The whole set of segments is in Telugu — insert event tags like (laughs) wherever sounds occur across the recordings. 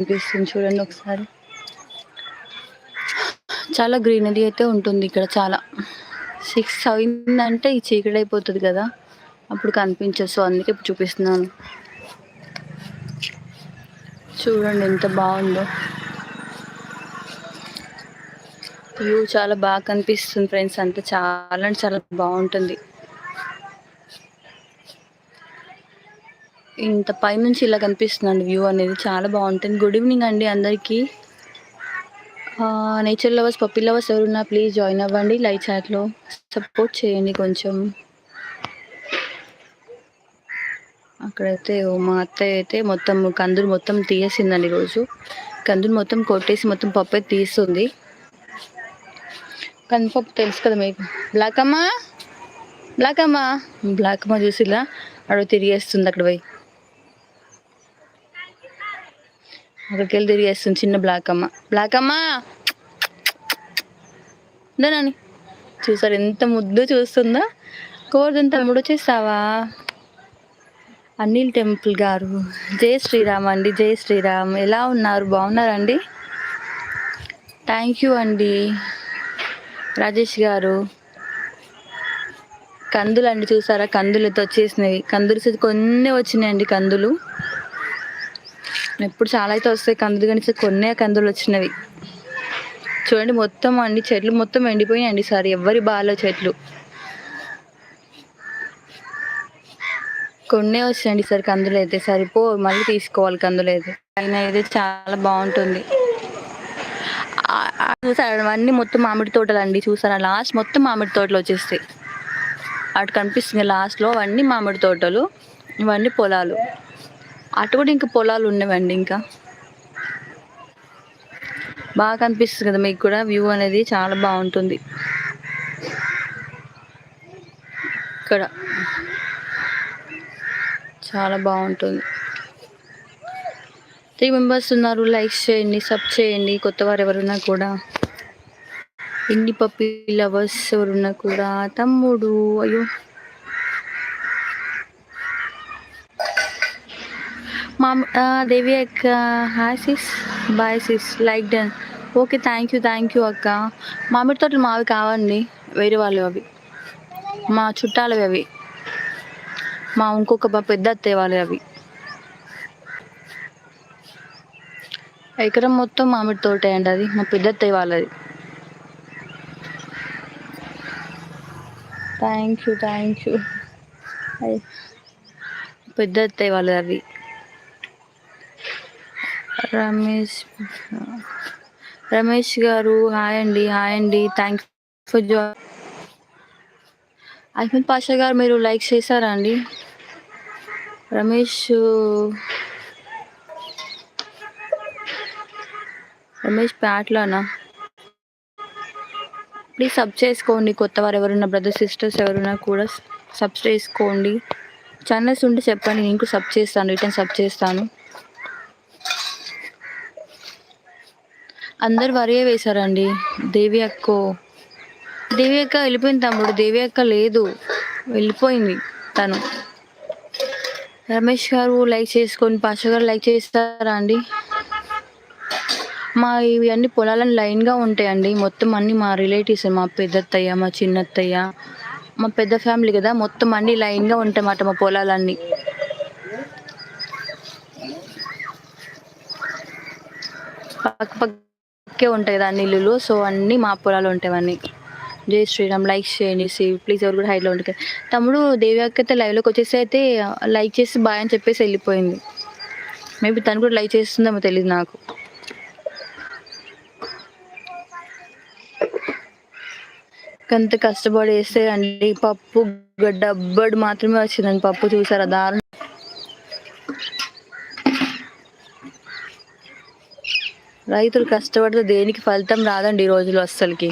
కనిపిస్తుంది చూడండి ఒకసారి. చాలా గ్రీనరీ అయితే ఉంటుంది ఇక్కడ చాలా. సిక్స్ అయిందంటే ఈ చీకటి అయిపోతుంది కదా. అప్పుడు కనిపించదు. సో అందుకే ఇప్పుడు చూపిస్తున్నాను. చూడండి ఎంత బాగుందో. వ్యూ చాలా బాగా కనిపిస్తుంది ఫ్రెండ్స్. అంతా చాలా అంటే చాలా బాగుంటుంది. ఇంత పైనుంచి ఇలా కనిపిస్తుందండి వ్యూ అనేది. చాలా బాగుంటుంది. గుడ్ ఈవినింగ్ అండి అందరికీ. నేచర్ లవర్స్ పప్పీ లవర్స్ ఎవరున్నా ప్లీజ్ జాయిన్ అవ్వండి. లైవ్ చాట్లో సపోర్ట్ చేయండి కొంచెం. అక్కడైతే మా అత్తయ్య అయితే మొత్తం కందులు మొత్తం తీయసిందండి ఈరోజు. కందులు మొత్తం కొట్టేసి మొత్తం పప్పు అయితే తీస్తుంది. కందిపప్పు తెలుసు కదా మీకు. బ్లాక్ అమ్మా? బ్లాక్ అమ్మా? బ్లాక్ అమ్మ చూసిలా అక్కడ తిరిగేస్తుంది అక్కడ పోయి. అక్కడికి వెళ్ళి తిరిగేస్తుంది చిన్న బ్లాక్ అమ్మ బ్లాక్ అమ్మ నాని. చూసారు ఎంత ముద్దు చూస్తుందా? కోరుదంత తమ్ముడు వచ్చేస్తావా అనిల్ టెంపుల్ గారు. జై శ్రీరామ్ అండి జై శ్రీరామ్. ఎలా ఉన్నారు? బాగున్నారండి థ్యాంక్ యూ అండి. రాజేష్ గారు. కందులు అండి చూసారా? కందులు అయితే వచ్చేసినవి కందులు కొన్ని వచ్చినాయండి కందులు. ఎప్పుడు చాలా అయితే వస్తాయి కందులు కానీ కొన్నే కందులు వచ్చినవి. చూడండి మొత్తం అండి చెట్లు మొత్తం ఎండిపోయాయండి సార్ ఎవరి బాలో చెట్లు. కొన్నే వచ్చాయండి సార్ కందులు అయితే. సరిపో మళ్ళీ తీసుకోవాలి కందులు అయితే. అయినా అయితే చాలా బాగుంటుంది. చూసారు అవన్నీ మొత్తం మామిడి తోటలు అండి చూసారా? లాస్ట్ మొత్తం మామిడి తోటలు వచ్చేస్తాయి. అటు కనిపిస్తుంది లాస్ట్లో అవన్నీ మామిడి తోటలు ఇవన్నీ పొలాలు. అటు కూడా ఇంకా పొలాలు ఉన్నవండి ఇంకా. బాగా కనిపిస్తుంది కదా మీకు కూడా వ్యూ అనేది చాలా బాగుంటుంది. ఇక్కడ చాలా బాగుంటుంది. త్రీ మెంబర్స్ ఉన్నారు లైక్స్ చేయండి సబ్ చేయండి కొత్త వారు ఎవరున్నా కూడా. ఇండి పప్పి లవర్స్ ఎవరున్నా కూడా తమ్ముడు అయ్యో. మా దేవి అక్క hi sis bye sis like done okay thank you thank you అక్క మామిడి తోటలు మావి కావండి. వేరే వాళ్ళు అవి. మా చుట్టాలవి అవి. మా ఇంకొక మా పెద్ద అత్తయ్య వాళ్ళు అవి. ఎకరం మొత్తం మామిడి తోట అండి అది. మా పెద్ద అత్తయ్య వాళ్ళది. థ్యాంక్ యూ థ్యాంక్ యూ పెద్ద అత్తయ్య వాళ్ళది అవి. రమేష్ రమేష్ గారు హాయ్ అండి హాయ్ అండి థ్యాంక్స్ ఫర్ జా అహ్మద్ పాషా గారు మీరు లైక్ చేశారా అండి? రమేష్ రమేష్ ప్యాట్లానా? ప్లీజ్ సబ్ చేసుకోండి కొత్త వారు ఎవరున్నా బ్రదర్ సిస్టర్స్ ఎవరున్నా కూడా సబ్ చేసుకోండి. ఛానల్స్ ఉంటే చెప్పండి నేను సబ్ చేస్తాను రిటర్న్ సబ్ చేస్తాను. అందరు వరియే వేశారండి. దేవి అక్కో. దేవి అక్క వెళ్ళిపోయింది తమ్ముడు. దేవి అక్క లేదు. వెళ్ళిపోయింది తను. రమేష్ గారు లైక్ చేసుకొని పాష గారు లైక్ చేస్తారా అండి? మా ఇవి అన్ని పొలాలను లైన్గా ఉంటాయండి. మొత్తం అన్ని మా రిలేటివ్స్ మా పెద్దత్తయ్య మా చిన్నత్తయ్య మా పెద్ద ఫ్యామిలీ కదా. మొత్తం అన్ని లైన్గా ఉంటాయన్నమాట మా పొలాలన్నీ. పక్క పక్క పక్కే ఉంటాయి కదా అన్ని ఇల్లులు సో అన్నీ మా పొలాలు ఉంటాయి జై శ్రీరామ్ లైక్ చేయండి. ప్లీజ్ ఎవరు కూడా హైట్లో ఉంటుంది తమ్ముడు దేవి అక్క అయితే లైవ్లోకి వచ్చేసి అయితే లైక్ చేసి బాయ్ అని చెప్పేసి వెళ్ళిపోయింది. మేబీ తను కూడా లైక్ చేస్తుందేమో తెలియదు నాకు. అంత కష్టపడి వేస్తే అండి పప్పు డబ్బడు మాత్రమే వచ్చిందండి. పప్పు చూసారా? దారుణం. రైతులు కష్టపడితే దేనికి ఫలితం రాదండి ఈ రోజులు అస్సలకి.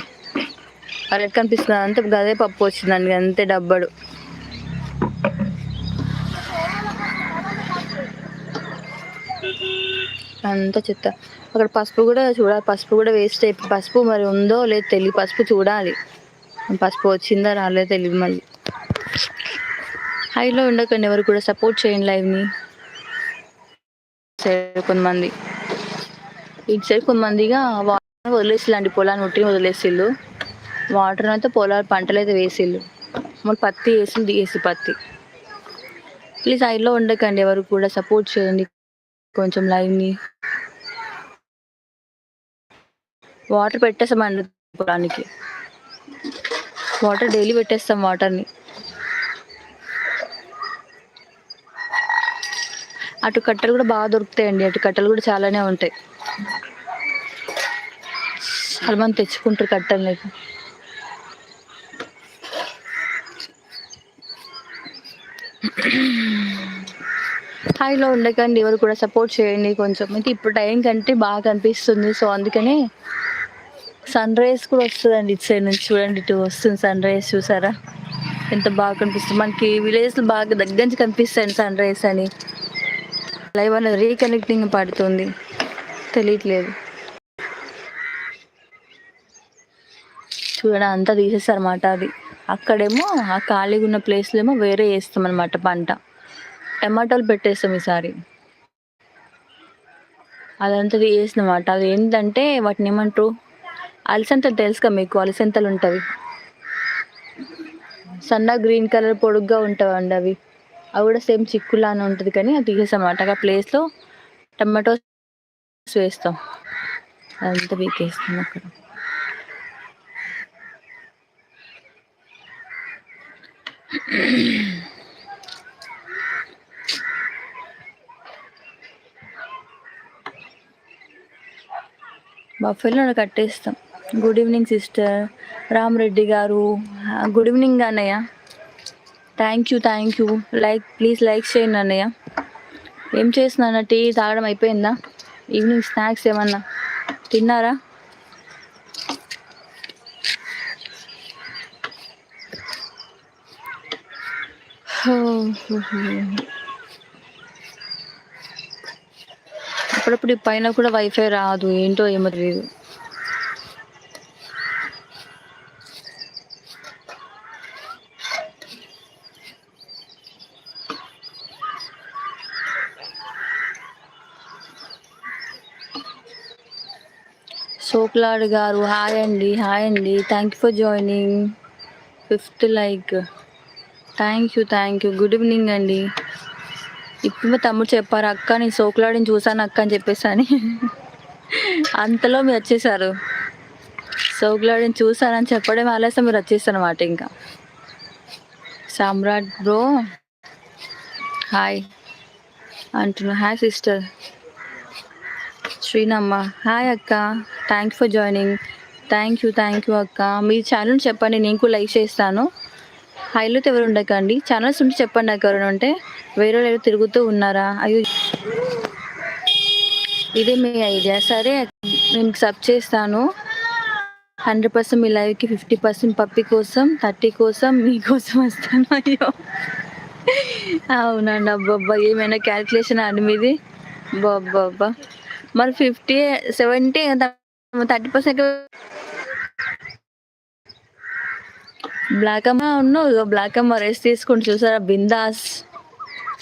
అది ఎట్లా కనిపిస్తుంది అంతే గదే పప్పు వచ్చిందండి అంతే డబ్బడు. అంత చెత్త. అక్కడ పసుపు కూడా చూడాలి పసుపు కూడా వేస్ట్ అయిపోయి పసుపు మరి ఉందో లేదు తెలియదు పసుపు చూడాలి. పసుపు వచ్చిందా రాలేదు తెలియదు మళ్ళీ. హైలో ఉండకండి ఎవరు కూడా సపోర్ట్ చేయండి లైవ్ని. కొంతమంది. ఇటు సైడ్ కొంతమందిగా వాటర్ వదిలేసిల్లండి పొలాన్ని ఉట్టి వదిలేసిల్లు వాటర్ అయితే పొలాలు పంటలు అయితే వేసిల్లు మళ్ళీ పత్తి వేసి దిగేసి పత్తి. ప్లీజ్ సైడ్లో ఉండకండి. ఎవరు కూడా సపోర్ట్ చేయండి. కొంచెం లైవ్ని వాటర్ పెట్టేస్తామండి పొలానికి. వాటర్ డైలీ పెట్టేస్తాం వాటర్ని అటు కట్టలు కూడా బాగా దొరుకుతాయండి. అటు కట్టలు కూడా చాలానే ఉంటాయి. చాలా మంది తెచ్చుకుంటారు కట్టలు నీకు హాయిలో ఉండకండి ఎవరు కూడా సపోర్ట్ చేయండి కొంచెం. మీకు ఇప్పుడు టైం కంటే బాగా కనిపిస్తుంది సో అందుకనే సన్ రైజ్ కూడా వస్తుందండి ఇటు సైడ్ నుంచి చూడండి ఇటు వస్తుంది సన్ రైజ్ చూసారా? ఎంత బాగా కనిపిస్తుంది. మనకి విలేజ్లో బాగా దగ్గర నుంచి కనిపిస్తాయండి సన్ రైజ్ అని. లైవ్ అనేది రీకనెక్టింగ్ పడుతుంది. తెలియట్లేదు చూడండి అంతా తీసేస్తారన్నమాట అది. అక్కడేమో ఆ ఖాళీగా ఉన్న ప్లేస్లో ఏమో వేరే వేస్తామన్నమాట అనమాట పంట. టమాటాలు పెట్టేస్తాం ఈసారి. అదంతా తీసేసినమాట అది ఏంటంటే వాటిని ఏమంటారు? అలసంతలు తెలుసుగా మీకు అలసంతలు ఉంటుంది సన్న గ్రీన్ కలర్ పొడుగ్గా ఉంటావండి అవి. అవి కూడా సేమ్ చిక్కులానే ఉంటుంది కానీ అది తీసేస్తాం ఆ ప్లేస్లో టమాటోస్ వేస్తాం అదంతా పీకేస్తాం అక్కడ బఫెలో కట్టేస్తాం. గుడ్ ఈవినింగ్ సిస్టర్ రామరెడ్డి గారు. గుడ్ ఈవినింగ్ అన్నయ్య. Thank you thank you like please like చేయండి అన్నయ్య. ఏం చేస్తున్నా టీ తాగడం అయిపోయిందా? ఈవినింగ్ స్నాక్స్ ఏమన్నా? తిన్నారా? అప్పుడప్పుడు పైన కూడా వైఫై రాదు ఏంటో ఏమో తెలియదు. సోక్లాడ్ గారు హాయ్ అండి హాయ్ అండి. Thank you for joining fifth like thank you thank you good evening అండి. ఇప్పుడు మా తమ్ముడు చెప్పారు అక్క నేను సోక్లాడిని చూసాను అక్క అని చెప్పేసాను అని. అంతలో మీరు వచ్చేసారు. సోక్లాడిని చూసానని చెప్పడం ఆలస్యం మీరు వచ్చేసారనమాట ఇంకా. సామ్రాట్ బ్రో. హాయ్ అంటున్నా హాయ్ సిస్టర్ శ్రీనమ్మ హాయ్ అక్క. Thank for joining thank you thank you అక్క. మీ ఛానల్ చెప్పండి నేను కూడా లైక్ చేస్తాను. హైలో ఎవరు ఉండకండి. ఛానల్స్ ఉంటే చెప్పండి నాకు ఎవరైనా ఉంటే. వేరే వాళ్ళు తిరుగుతూ ఉన్నారా? అయ్యో. ఇదే మీ ఐడియా సరే నేను సబ్ చేస్తాను. హండ్రెడ్ పర్సెంట్ మీ లైవ్కి ఫిఫ్టీ పర్సెంట్ పప్పి కోసం థర్టీ కోసం మీకోసం వస్తాను. అయ్యో. అవునండి అబ్బబ్బా. ఏమైనా క్యాల్కులేషన్ అండి మీది? బాబ్బా మరి fifty seventy thirty percent black అమ్మ ఉన్నావు బ్లాక్ అమ్మ రెస్ట్ తీసుకుంటూ చూసారా? బిందాస్.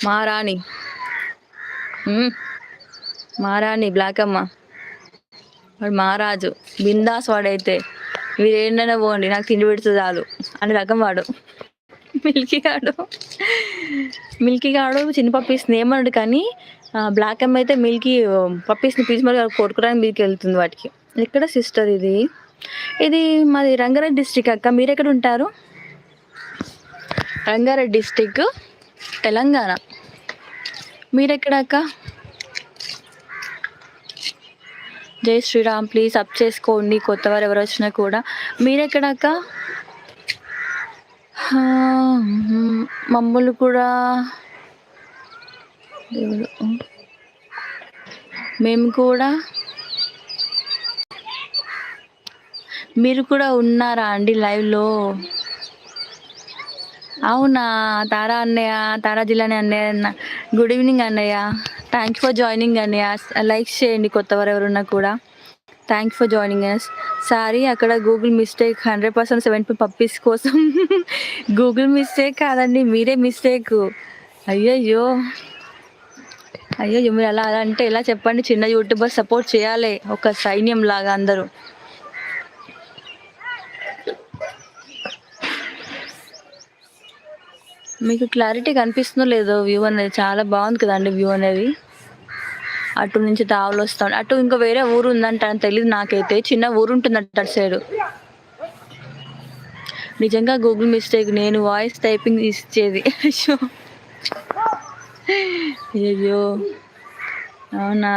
మారాణి మారాణి బ్లాక్ అమ్మ వాడు మహారాజు బిందాస్ వాడైతే. మీరు ఏంటనే పోండి నాకు తిండి పెడితే చాలు అని రకం వాడు. మిల్కీ గాడు మిల్కీ గాడు చిన్న పప్పీస్ని ఏమన్నాడు కానీ బ్లాక్ అమ్మ అయితే మిల్కీ పప్పీస్ని పీస్ మరి కొట్టుకోవడానికి మీకు వెళ్తుంది వాటికి. ఎక్కడ సిస్టర్ ఇది. ఇది మాది రంగారెడ్డి డిస్టిక్ అక్క. మీరు ఎక్కడ ఉంటారు రంగారెడ్డి డిస్టిక్ తెలంగాణ. మీరెక్కడ అక్క జై శ్రీరామ్ ప్లీజ్ అప్ చేసుకోండి. కొత్త వారు ఎవరు వచ్చినా కూడా. మీరెక్కడాక మమ్మల్ని కూడా మేము కూడా మీరు కూడా ఉన్నారా అండి లైవ్లో? అవునా తారా అన్నయ్య తారా జిల్లానే అన్నయ్య గుడ్ ఈవినింగ్ అన్నయ్య. థ్యాంక్ ఫర్ జాయినింగ్ అన్నయ్య. లైక్ చేయండి కొత్తవారు ఎవరున్నా కూడా. Thank for joining us sorry అక్కడ Google mistake hundred percent seventy puppies కోసం. (laughs) గూగుల్ మిస్టేక్ కాదండి మీరే మిస్టేక్ అయ్యయ్యో. అయ్యో మీరు అలా అలా అంటే ఎలా చెప్పండి? చిన్న యూట్యూబర్ సపోర్ట్ చేయాలి ఒక సైన్యం లాగా అందరూ. మీకు క్లారిటీ కనిపిస్తుందో లేదో వ్యూ అనేది చాలా బాగుంది కదండి వ్యూ అనేది. అటు నుంచి తావులు వస్తాం. అటు ఇంకా వేరే ఊరు ఉందంట అని తెలియదు నాకైతే. చిన్న ఊరు ఉంటుందంట అటు సైడ్ నిజంగా గూగుల్ మిస్టేక్ నేను వాయిస్ టైపింగ్ ఇచ్చేది. అయ్యో. అయ్యో అవునా?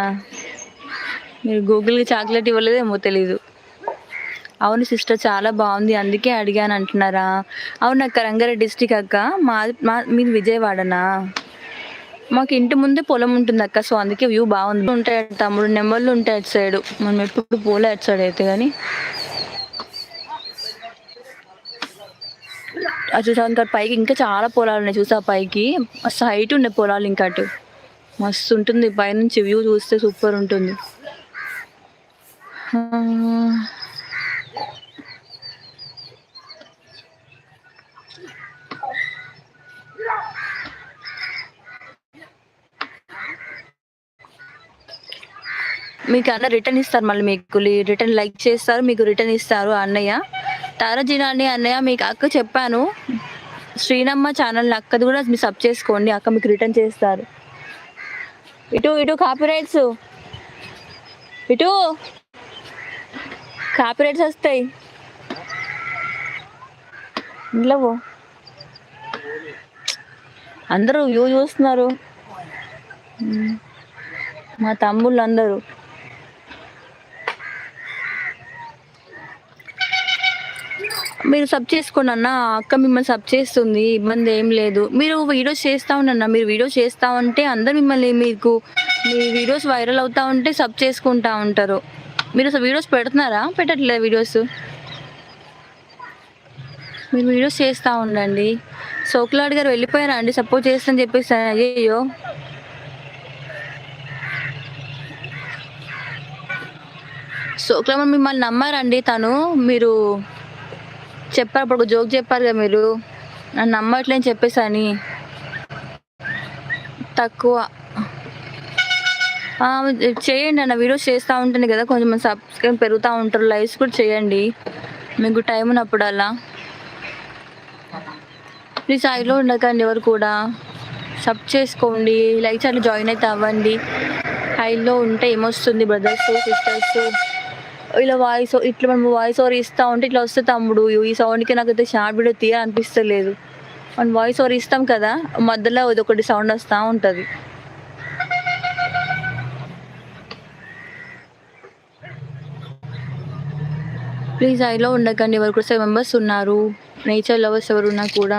మీరు గూగుల్కి చాక్లెట్ ఇవ్వలేదేమో తెలీదు. అవును సిస్టర్ చాలా బాగుంది. అందుకే అడిగాను అంటున్నారా అవును అక్క రంగారెడ్డి డిస్టిక్ అక్క. మా మా మీది విజయవాడనా? మాకు ఇంటి ముందే పొలం ఉంటుంది అక్క సో అందుకే వ్యూ బాగుంది. ఉంటాయి తమ్ముడు నెంబర్లు ఉంటాయి అటు సైడ్. మనం ఎప్పుడు పోలే అటు సైడ్ అయితే కానీ అటు చూసా ఇంకా పైకి ఇంకా చాలా పొలాలు ఉన్నాయి చూసా పైకి? మస్తు హైట్ ఉన్నాయి పొలాలు ఇంకా అటు. మస్తు ఉంటుంది. పైనుంచి వ్యూ చూస్తే సూపర్ ఉంటుంది. మీకు అన్న రిటర్న్ ఇస్తారు మళ్ళీ మీకు రిటర్న్ లైక్ చేస్తారు మీకు రిటర్న్ ఇస్తారు అన్నయ్య. తారజినాని అన్నయ్య మీకు అక్క చెప్పాను. శ్రీనమ్మ ఛానల్ అక్కది కూడా మీరు సబ్ చేసుకోండి అక్క మీకు రిటర్న్ చేస్తారు. ఇటు ఇటు కాపీరైట్స్. ఇటు. కాపీరైట్స్ వస్తాయి. ఇంట్లో అందరూ వ్యూ చూస్తున్నారు. మా తమ్ముళ్ళు అందరూ. మీరు సబ్ చేసుకోండి అన్న. అక్క మిమ్మల్ని సబ్ చేస్తుంది. ఇబ్బంది ఏం లేదు. మీరు వీడియోస్ చేస్తా ఉండన్న మీరు వీడియోస్ చేస్తా ఉంటే అందరు మిమ్మల్ని మీకు మీ వీడియోస్ వైరల్ అవుతా ఉంటే సబ్ చేసుకుంటా ఉంటారు. మీరు అసలు వీడియోస్ పెడుతున్నారా? పెట్టట్లేదు వీడియోస్ మీరు వీడియోస్ చేస్తూ ఉండండి. సోకులాడ్ గారు వెళ్ళిపోయారా అండి? సపోర్ట్ చేస్తని చెప్పేసి అయ్యో సోకులమ్మ మిమ్మల్ని నమ్మారండి తను. మీరు చెప్పారు అప్పుడు ఒక జోక్ చెప్పారు కదా మీరు? నన్ను నమ్మట్లేని చెప్పేసాని అని తక్కువ చేయండి అన్న వీడియోస్ చేస్తూ ఉంటుంది కదా కొంచెం సబ్స్క్రైబ్ పెరుగుతూ ఉంటారు లైవ్స్ కూడా చేయండి. మీకు టైం ఉన్నప్పుడల్లా ప్లీజ్ ఐలో ఉండకండి ఎవరు కూడా. సబ్ చేసుకోండి లైక్ అట్లా జాయిన్ అయితే అవ్వండి. హైలో ఉంటే ఏమొస్తుంది బ్రదర్స్ సిస్టర్స్? ఇలా వాయిస్ ఇట్లా మనం వాయిస్ ఓవర్ ఇస్తూ ఉంటే ఇట్లా వస్తే తమ్ముడు ఈ సౌండ్కి నాకైతే షార్ట్ వీడియో తీయాలనిపిస్తలేదు మనం వాయిస్ ఓవర్ ఇస్తాం కదా మధ్యలో ఇది ఒకటి సౌండ్ వస్తూ ఉంటుంది. ప్లీజ్ ఐలో ఉండకండి ఎవరు కూడా సెవెన్ మెంబర్స్ ఉన్నారు. నేచర్ లవర్స్ ఎవరు ఉన్నా కూడా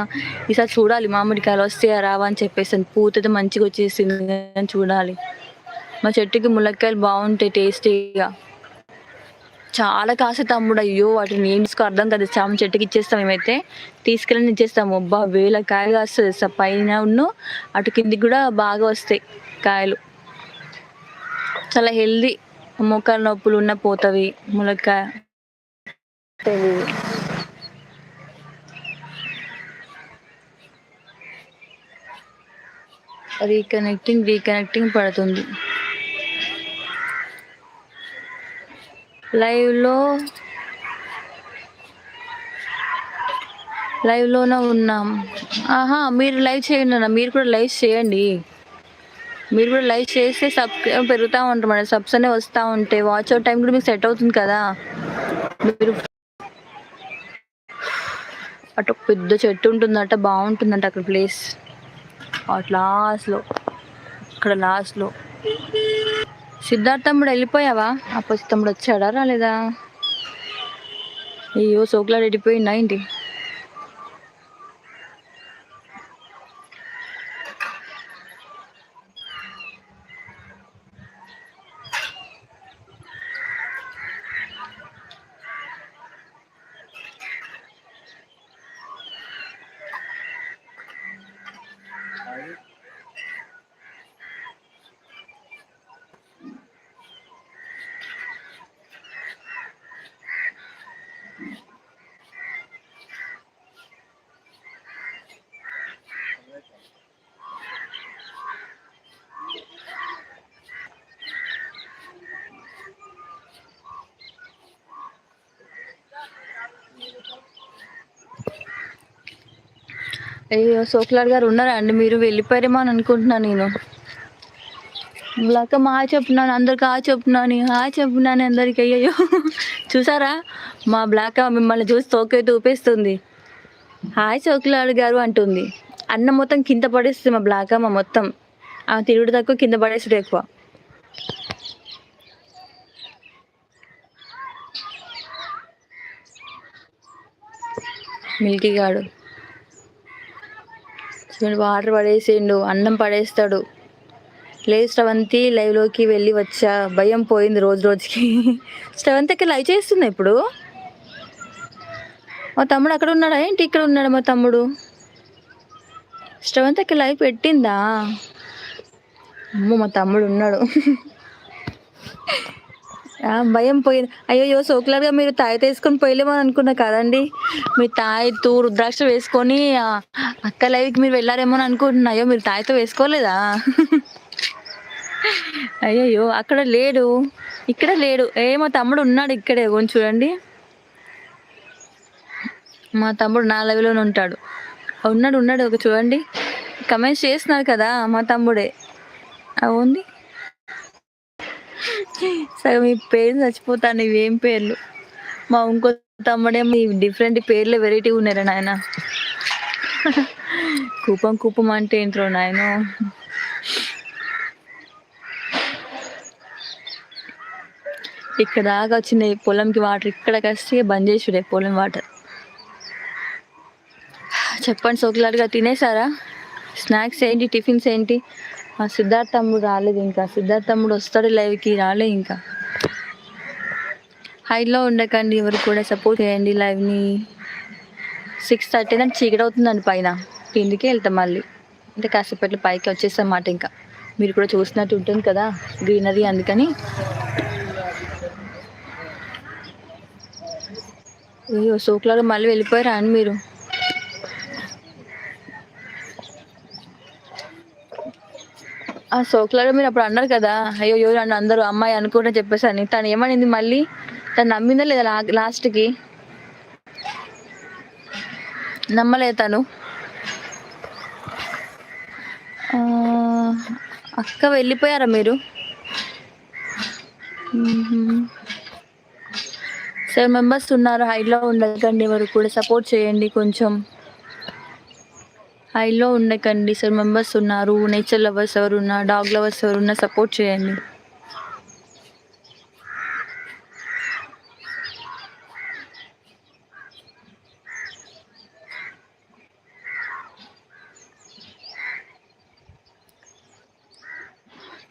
ఈసారి చూడాలి మామిడికాయలు వస్తాయా రావా అని చెప్పేసి పూతది మంచిగా వచ్చేసింది అని చూడాలి. మా చెట్టుకి ములక్కాయలు బాగుంటాయి టేస్టీగా చాలా కాసే తమ్ముడు అయ్యో వాటిని ఏం తీసుకో అర్థం కదా. చామ చెట్టుకి ఇచ్చేస్తాం మేమైతే. తీసుకెళ్ళి ఇచ్చేస్తాము. అబ్బా వేల కాయలు కాస్తుంది. స- పైన ఉన్ను అటు కిందికి కూడా బాగా వస్తాయి కాయలు. చాలా హెల్దీ. మోకాలు నొప్పులు ఉన్న పోతవి. ములక్కాయ రీకనెక్టింగ్ రీకనెక్టింగ్ పడుతుంది. లైవ్లో లైవ్లోనే ఉన్నాం. ఆహా మీరు లైవ్ చేయండి అన్న. మీరు కూడా లైవ్ చేయండి. మీరు కూడా లైవ్ చేస్తే సబ్ పెరుగుతూ ఉంటారు మన సబ్స్ అనే వస్తూ ఉంటే వాచ్ అవుట్ టైం కూడా మీకు సెట్ అవుతుంది కదా. మీరు అటు ఒక పెద్ద చెట్టు ఉంటుందట బాగుంటుందంట అక్కడ ప్లేస్. అటు లాస్ట్లో అక్కడ లాస్ట్లో. సిద్ధార్థముడు వెళ్ళిపోయావా? అప్పటి తమ్ముడు వచ్చాడా? రాలేదా? అయ్యో సోకులాడు వెళ్ళిపోయిందా ఏంటి? అయ్యో సోకులాడ్ గారు ఉన్నారా అండి? మీరు వెళ్ళిపోయారేమో అని అనుకుంటున్నాను నేను. బ్లాక్ మా చెప్తున్నాను అందరికి ఆ చెప్తున్నాను ఆ చెప్తున్నాను అందరికి. అయ్యో చూసారా? మా బ్లాక్ మిమ్మల్ని చూసి తోకైతే ఊపేస్తుంది హాయ్ చోకులాడు గారు అంటుంది. అన్నం మొత్తం కింద పడేస్తుంది మా బ్లాక్ మా మొత్తం. ఆ తిరుగుడు తక్కువ కింద పడేస్తుంది ఎక్కువ. మిల్కీ గాడు. వీడు వాటర్ పడేసిండు అన్నం పడేస్తాడు. లేదు శ్రవంతి లైవ్లోకి వెళ్ళి వచ్చా. భయం పోయింది రోజు రోజుకి. (laughs) శ్రవంతికి లైవ్ చేస్తుంది ఇప్పుడు? మా తమ్ముడు అక్కడ ఉన్నాడా? ఏంటి ఇక్కడ ఉన్నాడు మా తమ్ముడు? శ్రవంతికి లైవ్ పెట్టిందా? అమ్మో మా తమ్ముడు ఉన్నాడు. (laughs) భయం పోయింది. అయ్యో సోకులాగా మీరు తాయి తీసుకొని పోయలేమో అనుకున్నా కదండి. మీరు తాయితూ రుద్రాక్ష వేసుకొని అక్క లైవ్కి మీరు వెళ్ళారేమో అని అనుకుంటున్నా. అయ్యో మీరు తాయితో వేసుకోలేదా? అయ్యయ్యో అక్కడ లేడు. ఇక్కడ లేడు. ఏ మా తమ్ముడు ఉన్నాడు ఇక్కడే. కొంచెం చూడండి. మా తమ్ముడు నా లైవ్లోనే ఉంటాడు. ఉన్నాడు ఉన్నాడు. ఒక చూడండి. కమెంట్స్ చేస్తున్నారు కదా మా తమ్ముడే. అవుంది సగం మీ పేరు చచ్చిపోతాను ఇవేం పేర్లు? మా ఇంకో తమ్ముడే మీ డిఫరెంట్ పేర్లు వెరైటీ ఉన్నారా నాయన. కూపం కూపం అంటే ఏంట్రో నాయన? ఇక్కడ దాకా వచ్చినాయి పొలంకి వాటర్ ఇక్కడికి వస్తే బంద్ చేసుడే పొలం వాటర్. చెప్పండి సోకులాడుగా తినేసారా? స్నాక్స్ ఏంటి టిఫిన్స్ ఏంటి? ఆ సిద్ధార్థ్ తమ్ముడు రాలేదు ఇంకా. సిద్ధార్థ్ తమ్ముడు వస్తాడు లైవ్కి రాలే ఇంకా. హైట్లో ఉండకండి ఎవరు కూడా సపోర్ట్ చేయండి లైవ్ని. సిక్స్ థర్టీ దాన్ని చీకటి అవుతుందండి పైన. కిందికి వెళ్తాం మళ్ళీ. అంటే కాసేపట్లో పైకి వచ్చేస్తాం మాట ఇంకా. మీరు కూడా చూసినట్టు ఉంటుంది కదా గ్రీనరీ అందుకని. అయ్యో సోకులాగా మళ్ళీ వెళ్ళిపోయారా అని మీరు? ఆ సోకులాగా మీరు అప్పుడు అన్నారు కదా అయ్యో ఎవరు నన్ను అందరూ అమ్మాయి అనుకుంటే చెప్పేసాను. తను ఏమనింది మళ్ళీ? తను నమ్మిందా లేదా లా- లాస్ట్కి? నమ్మలేదు తను. అక్క వెళ్ళిపోయారా మీరు? సెవెన్ మెంబర్స్ ఉన్నారు హైట్లో ఉండకండి వారు కూడా సపోర్ట్ చేయండి కొంచెం. హైలో ఉండకండి సార్. మెంబర్స్ ఉన్నారు. నేచర్ లవర్స్ ఎవరు ఉన్నా డాగ్ లవర్స్ ఎవరున్నా సపోర్ట్ చేయండి.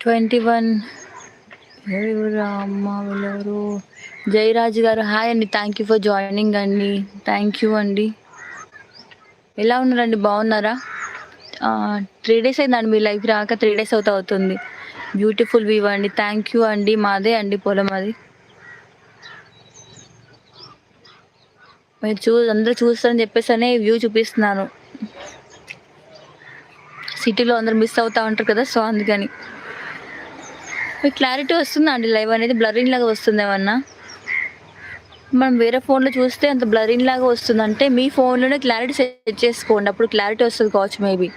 Twenty one. ఎవరు అమ్మ? వీళ్ళెవరు? జయరాజు గారు. హాయ్ అండి. థ్యాంక్ యూ ఫర్ జాయినింగ్ అండి. థ్యాంక్ యూ అండి. ఎలా ఉన్నారండి? బాగున్నారా? త్రీ డేస్ అయిందండి మీ లైఫ్ రాక త్రీ డేస్ అవుతా అవుతుంది. బ్యూటిఫుల్ వ్యూ అండి. థ్యాంక్ యూ అండి. మాదే అండి పొలం అది. మీరు చూ అందరూ చూస్తారని చెప్పేసి అనే వ్యూ చూపిస్తున్నాను సిటీలో అందరు మిస్ అవుతా ఉంటారు కదా సో అందుకని. మీకు క్లారిటీ వస్తుందా అండి? లైవ్ అనేది బ్లరింగ్ లాగా వస్తుంది ఏమన్నా మనం వేరే ఫోన్లో చూస్తే అంత బ్లరింగ్ లాగా వస్తుంది అంటే మీ ఫోన్లోనే క్లారిటీ సెట్ చేసుకోండి. అప్పుడు క్లారిటీ వస్తుంది కావచ్చు మేబీ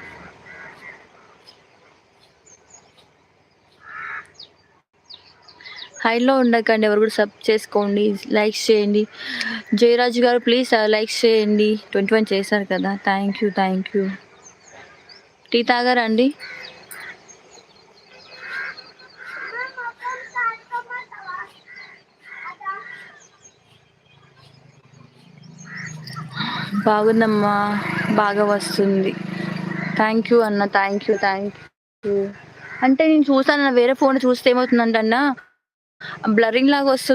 హైలో ఉండకండి ఎవరు కూడా సబ్ చేసుకోండి లైక్స్ చేయండి. జయరాజు గారు ప్లీజ్ లైక్స్ uh, చేయండి. ట్వంటీ వన్ చేశారు కదా. Thank you thank you tea తాగారా బాగుందమ్మా బాగా వస్తుంది. థ్యాంక్ యూ అన్న థ్యాంక్ యూ థ్యాంక్ యూ అంటే నేను చూసాను వేరే ఫోన్ చూస్తే ఏమవుతుందంటే అన్న బ్లరింగ్ లాగా వస్తుంది.